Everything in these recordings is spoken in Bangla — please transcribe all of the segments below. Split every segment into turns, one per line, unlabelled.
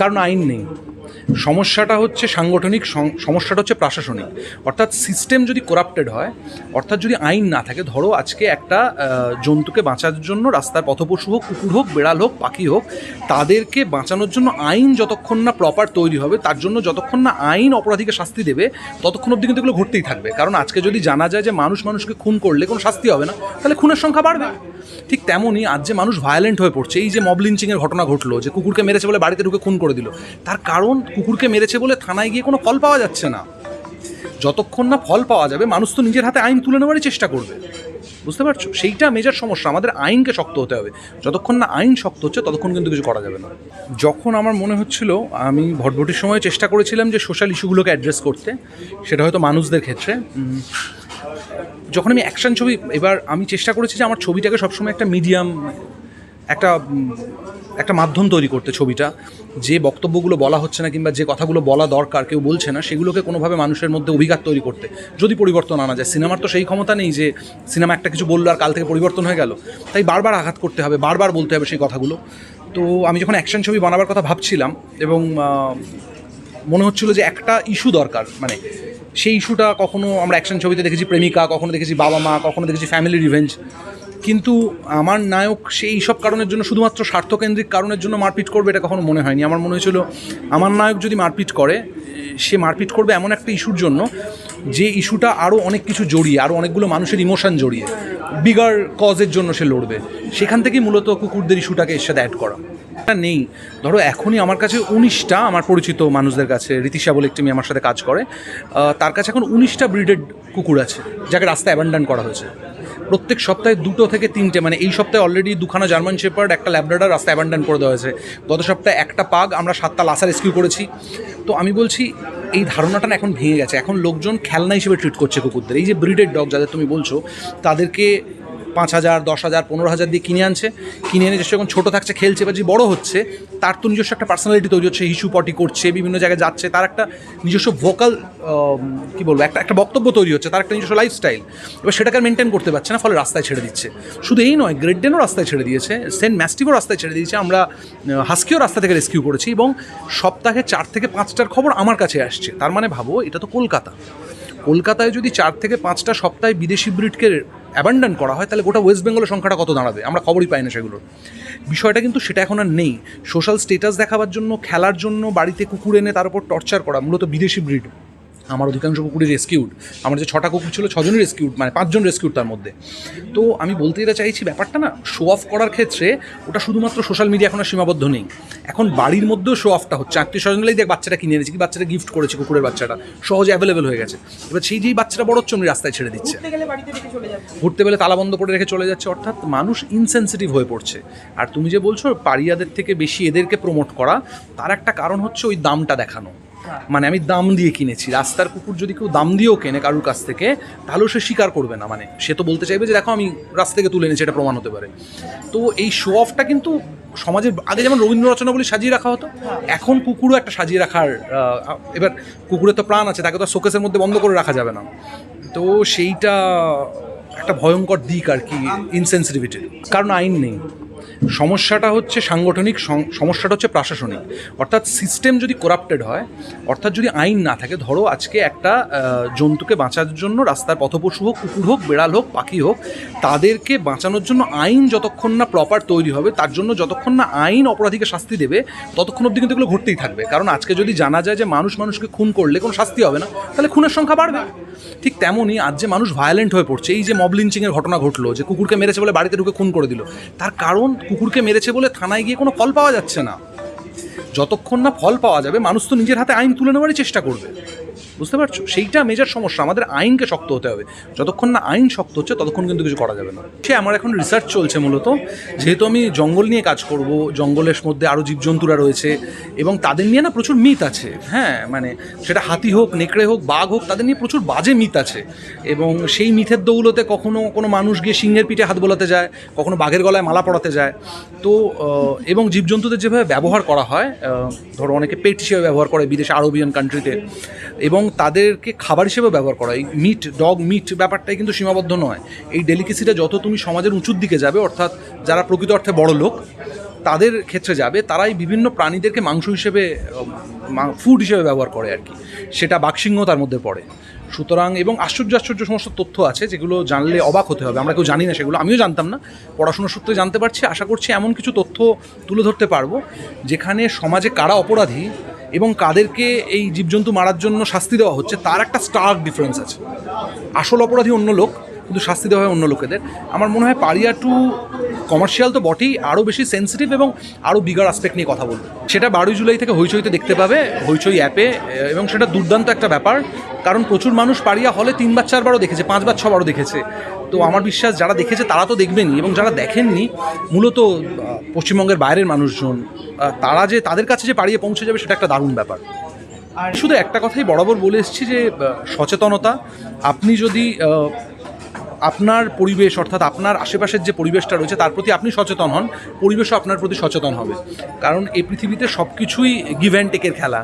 কারণ আইন নেই। সমস্যাটা হচ্ছে সাংগঠনিক সমস্যাটা হচ্ছে প্রশাসনিক। অর্থাৎ সিস্টেম যদি করাপ্টেড হয়, অর্থাৎ যদি আইন না থাকে, ধরো আজকে একটা জন্তুকে বাঁচার জন্য রাস্তার পথপশু হোক, কুকুর হোক, বেড়াল হোক, পাখি হোক, তাদেরকে বাঁচানোর জন্য আইন যতক্ষণ না প্রপার তৈরি হবে, তার জন্য যতক্ষণ না আইন অপরাধীকে শাস্তি দেবে, ততক্ষণ অবধি কিন্তু এগুলো ঘটতেই থাকবে। কারণ আজকে যদি জানা যায় যে মানুষ মানুষকে খুন করলে কোনো শাস্তি হবে না, তাহলে খুনের সংখ্যা বাড়বে। ঠিক তেমনই আজ যে মানুষ ভায়োলেন্ট হয়ে পড়ছে, এই যে মব লিঞ্চিংয়ের ঘটনা ঘটলো, যে কুকুরকে মেরেছে বলে বাড়িতে ঢুকে খুন করে দিল, তার কারণ কুকুরকে মেরেছে বলে থানায় গিয়ে কোনো ফল পাওয়া যাচ্ছে না। যতক্ষণ না ফল পাওয়া যাবে, মানুষ তো নিজের হাতে আইন তুলে নেওয়ারই চেষ্টা করবে। বুঝতে পারছ? সেইটা মেজর সমস্যা, আমাদের আইনকে শক্ত হতে হবে। যতক্ষণ না আইন শক্ত হচ্ছে, ততক্ষণ কিন্তু কিছু করা যাবে না। যখন আমার মনে হচ্ছিল, আমি ভটভটির সময় চেষ্টা করেছিলাম যে সোশ্যাল ইস্যুগুলোকে অ্যাড্রেস করতে, সেটা হয়তো মানুষদের ক্ষেত্রে। যখন আমি অ্যাকশন ছবি, এবার আমি চেষ্টা করেছি যে আমার ছবিটাকে সবসময় একটা মিডিয়াম একটা একটা মাধ্যম তৈরি করতে ছবিটা। যে বক্তব্যগুলো বলা হচ্ছে না কিংবা যে কথাগুলো বলা দরকার, কেউ বলছে না, সেগুলোকে কোনোভাবে মানুষের মধ্যে অভিঘাত তৈরি করতে, যদি পরিবর্তন আনা যায়। সিনেমার তো সেই ক্ষমতা নেই যে সিনেমা একটা কিছু বলল আর কাল থেকে পরিবর্তন হয়ে গেল। তাই বারবার আঘাত করতে হবে, বারবার বলতে হবে সেই কথাগুলো। তো আমি যখন অ্যাকশন ছবি বানাবার কথা ভাবছিলাম এবং মনে হচ্ছিল যে একটা ইস্যু দরকার। মানে সেই ইস্যুটা কখনো আমরা অ্যাকশন ছবিতে দেখেছি, প্রেমিকা, কখনো দেখেছি বাবা মা, কখনো দেখেছি ফ্যামিলি রিভেঞ্জ কিন্তু আমার নায়ক সেই সব কারণের জন্য শুধুমাত্র স্বার্থকেন্দ্রিক কারণের জন্য মারপিট করবে এটা কখনো মনে হয়নি। আমার মনে হয়েছিল, আমার নায়ক যদি মারপিট করে, সে মারপিট করবে এমন একটা ইস্যুর জন্য যে ইস্যুটা আরও অনেক কিছু জড়িয়ে আরও অনেকগুলো মানুষের ইমোশন জড়িয়ে বিগার কজের জন্য সে লড়বে। সেখান থেকেই মূলত কুকুরদের ইস্যুটাকে এর সাথে অ্যাড করা। নেই। ধরো, এখনই আমার কাছে উনিশটা আমার পরিচিত মানুষদের কাছে, রীতিশা বলে একটি মেয়ে আমার সাথে কাজ করে। তার কাছে এখন উনিশটা ব্রিডেড কুকুর আছে, যাকে রাস্তায় অ্যাবান্ডান করা হয়েছে। প্রত্যেক সপ্তাহে দুটো থেকে তিনটে মানে এই সপ্তাহে অলরেডি দুখানা জার্মান শেপার্ড একটা ল্যাবডার রাস্তায় অ্যাবান্ডান করে দেওয়া হয়েছে। গত সপ্তাহে একটা পাগ, আমরা সাতটা লাসা রেস্কিউ করেছি। তো আমি বলছি, এই ধারণাটা এখন ভেঙে গেছে। এখন লোকজন খেলনা হিসেবে ট্রিট করছে কুকুরদের। এই যে ব্রিডেড ডগ যাদের তুমি বলছো, তাদেরকে পাঁচ হাজার, দশ হাজার, পনেরো হাজার দিয়ে কিনে আনছে। কিনে এনে যখন ছোটো থাকছে, খেলছে বা যে বড়ো হচ্ছে, তার তো নিজস্ব একটা পার্সোনালিটি তৈরি হচ্ছে, হিসু পটি করছে, বিভিন্ন জায়গায় যাচ্ছে, তার একটা নিজস্ব ভোকাল কী বলব, একটা একটা বক্তব্য তৈরি হচ্ছে, তার একটা নিজস্ব লাইফস্টাইল এবার সেটাকে আর মেনটেন করতে পারছে না, ফলে রাস্তায় ছেড়ে দিচ্ছে। শুধু এই নয় গ্রেডেনও রাস্তায় ছেড়ে দিয়েছে সেন্ট ম্যাস্টিভও রাস্তায় ছেড়ে দিয়েছে। আমরা হাস্কিও রাস্তা থেকে রেস্কিউ করেছি এবং সপ্তাহে চার থেকে পাঁচটার খবর আমার কাছে আসছে। তার মানে ভাবো, এটা তো কলকাতা। কলকাতায় যদি চার থেকে পাঁচটা সপ্তাহে বিদেশি ব্রিডকে অ্যাবান্ডন করা হয়, তাহলে গোটা ওয়েস্ট বেঙ্গলের সংখ্যাটা কত দাঁড়াবে? আমরা খবরই পাই না সেগুলোর। বিষয়টা কিন্তু সেটা এখন আর নেই। সোশ্যাল স্টেটাস দেখাবার জন্য, খেলার জন্য, বাড়িতে কুকুর এনে তার উপর টর্চার করা, মূলত বিদেশি ব্রিড আমার অধিকাংশ কুকুরই রেস্কিউড আমার যে ছটা কুকুর ছিল ছজনই রেস্কিউড মানে পাঁচজন রেস্কিউড তার মধ্যে। তো আমি বলতে এটা চাইছি ব্যাপারটা না শো অফ করার ক্ষেত্রে ওটা শুধুমাত্র সোশ্যাল মিডিয়া এখন আর সীমাবদ্ধ নেই। এখন বাড়ির মধ্যেও শো অফটা হচ্ছে। আত্মীয় স্বজনগুলোই দেখ বাচ্চাটা কিনে এনেছি কি বাচ্চাটা গিফট করেছে কুকুরের বাচ্চাটা। সহজে অ্যাভেলেবেল হয়ে গেছে। এবার সেই যেই বাচ্চাটা বড় হচ্ছে রাস্তায় ছেড়ে দিচ্ছে।
ঘুরতে গেলে
তালা বন্ধ করে রেখে চলে যাচ্ছে অর্থাৎ মানুষ ইনসেন্সিটিভ হয়ে পড়ছে। আর তুমি যে বলছো পাড়িয়াদের থেকে বেশি এদেরকে প্রমোট করা তার একটা কারণ হচ্ছে ওই দামটা দেখানো। মানে আমি দাম দিয়ে কিনেছি। রাস্তার কুকুর যদি কেউ দাম দিয়েও কেনে কারুর কাছ থেকে তাহলেও সে স্বীকার করবে না। মানে সে তো বলতে চাইবে যে, দেখো, আমি রাস্তা থেকে তুলে এনেছি, এটা প্রমাণ হতে পারে। তো এই শো অফটা কিন্তু সমাজের, আগে যেমন রবীন্দ্র রচনাবলী সাজিয়ে রাখা হতো, এখন কুকুরও একটা সাজিয়ে রাখার এবার কুকুরের তো প্রাণ আছে, তাকে তো শোকেসের মধ্যে বন্ধ করে রাখা যাবে না। তো সেইটা একটা ভয়ঙ্কর দিক আর কি ইনসেন্সিটিভিটির কারণ আইন নেই। সমস্যাটা হচ্ছে সাংগঠনিক সমস্যাটা হচ্ছে প্রশাসনিক। অর্থাৎ সিস্টেম যদি করাপ্টেড হয়, অর্থাৎ যদি আইন না থাকে, ধরো আজকে একটা জন্তুকে বাঁচার জন্য রাস্তার পথপশু হোক, কুকুর হোক, বেড়াল হোক, পাখি হোক, তাদেরকে বাঁচানোর জন্য আইন যতক্ষণ না প্রপার তৈরি হবে, তার জন্য যতক্ষণ না আইন অপরাধীকে শাস্তি দেবে, ততক্ষণ অবধি কিন্তু এগুলো ঘটতেই থাকবে। কারণ আজকে যদি জানা যায় যে মানুষ মানুষকে খুন করলে কোনো শাস্তি হবে না, তাহলে খুনের সংখ্যা বাড়বে। ঠিক তেমনই আজ যে মানুষ ভায়োলেন্ট হয়ে পড়ছে, এই যে মব লিঞ্চিংয়ের ঘটনা ঘটলো, যে কুকুরকে মেরেছে বলে বাড়িতে ঢুকে খুন করে দিল, তার কারণ কুকুরকে মেরেছে বলে থানায় গিয়ে কোনো ফল পাওয়া যাচ্ছে না। যতক্ষণ না ফল পাওয়া যাবে, মানুষ তো নিজের হাতে আইন তুলে নেওয়ারই চেষ্টা করবে। বুঝতে পারছ? সেইটা মেজর সমস্যা। আমাদের আইনকে শক্ত হতে হবে। যতক্ষণ না আইন শক্ত হচ্ছে, ততক্ষণ কিন্তু কিছু করা যাবে না। সে আমার এখন রিসার্চ চলছে মূলত। যেহেতু আমি জঙ্গল নিয়ে কাজ করব, জঙ্গলের মধ্যে আরও জীবজন্তুরা রয়েছে, এবং তাদের নিয়ে না প্রচুর মিথ আছে। হ্যাঁ মানে সেটা হাতি হোক, নেকড়ে হোক, বাঘ হোক, তাদের নিয়ে প্রচুর বাজে মিথ আছে। এবং সেই মিথের দৌলতে কখনো কোনো মানুষ গিয়ে সিংহের পিঠে হাত বোলাতে যায়, কখনো বাঘের গলায় মালা পরাতে যায়। তো এবং জীবজন্তুদের যেভাবে ব্যবহার করা হয় ধরো অনেকে পেট হিসেবে ব্যবহার করে বিদেশে আরবিয়ান কান্ট্রিতে এবং তাদেরকে খাবার হিসেবে ব্যবহার করা এই মিট ডগ মিট ব্যাপারটাই কিন্তু সীমাবদ্ধ নয়। এই ডেলিকেসিটা যত তুমি সমাজের উঁচুর দিকে যাবে, অর্থাৎ যারা প্রকৃত অর্থে বড় লোক, তাদের ক্ষেত্রে যাবে, তারাই বিভিন্ন প্রাণীদেরকে মাংস হিসেবে ফুড হিসেবে ব্যবহার করে আর কি। সেটা বাঘসিংহ তার মধ্যে পড়ে। সুতরাং, এবং আশ্চর্য আশ্চর্য সমস্ত তথ্য আছে, যেগুলো জানলে অবাক হতে হবে। আমরা কেউ জানি না সেগুলো, আমিও জানতাম না। পড়াশোনার সূত্রে জানতে পারছি, আশা করছি এমন কিছু তথ্য তুলে ধরতে পারব, যেখানে সমাজে কারা অপরাধী এবং কাদেরকে এই জীবজন্তু মারার জন্য শাস্তি দেওয়া হচ্ছে, তার একটা স্টার্ক ডিফারেন্স আছে। আসল অপরাধী অন্য লোক, কিন্তু শাস্তি দেওয়া হয় অন্য লোকেদের। আমার মনে হয় পারিয়া টু কমার্শিয়াল তো বটেই আরও বেশি সেন্সিটিভ এবং আরও বিগার আসপেক্ট নিয়ে কথা বলব। সেটা বারোই জুলাই থেকে হইচইতে দেখতে পাবে হইচই অ্যাপে এবং সেটা দুর্দান্ত একটা ব্যাপার, কারণ প্রচুর মানুষ পারিয়া হলে তিনবার, চারবারও দেখেছে, পাঁচবার, ছবারও দেখেছে। তো আমার বিশ্বাস, যারা দেখেছে তারা তো দেখবেনই, এবং যারা দেখেননি, মূলত পশ্চিমবঙ্গের বাইরের মানুষজন তারা যে তাদের কাছে যে পাড়িয়ে পৌঁছে যাবে সেটা একটা দারুণ ব্যাপার। আর শুধু একটা কথাই বরাবর বলে এসছি যে সচেতনতা আপনি যদি আপনার পরিবেশ, অর্থাৎ আপনার আশেপাশের যে পরিবেশটা রয়েছে, তার প্রতি আপনি সচেতন হন, পরিবেশও আপনার প্রতি সচেতন হবে। কারণ এই পৃথিবীতে সব কিছুই গিভ অ্যান্ড টেকের খেলা।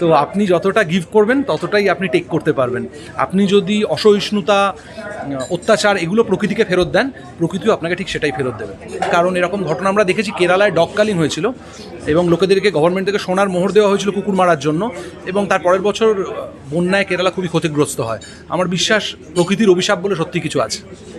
তো আপনি যতটা গিভ করবেন, ততটাই আপনি টেক করতে পারবেন। আপনি যদি অসহিষ্ণুতা, অত্যাচার এগুলো প্রকৃতিকে ফেরত দেন, প্রকৃতিও আপনাকে ঠিক সেটাই ফেরত দেবে। কারণ এরকম ঘটনা আমরা দেখেছি, কেরালায় ডককালীন হয়েছিল এবং লোকেদেরকে গভর্নমেন্ট থেকে সোনার মোহর দেওয়া হয়েছিল কুকুর মারার জন্য এবং তার পরের বছর বন্যায় কেরালা খুবই ক্ষতিগ্রস্ত হয়। আমার বিশ্বাস, প্রকৃতির অভিশাপ বলে সত্যি কিছু আছে। Thanks.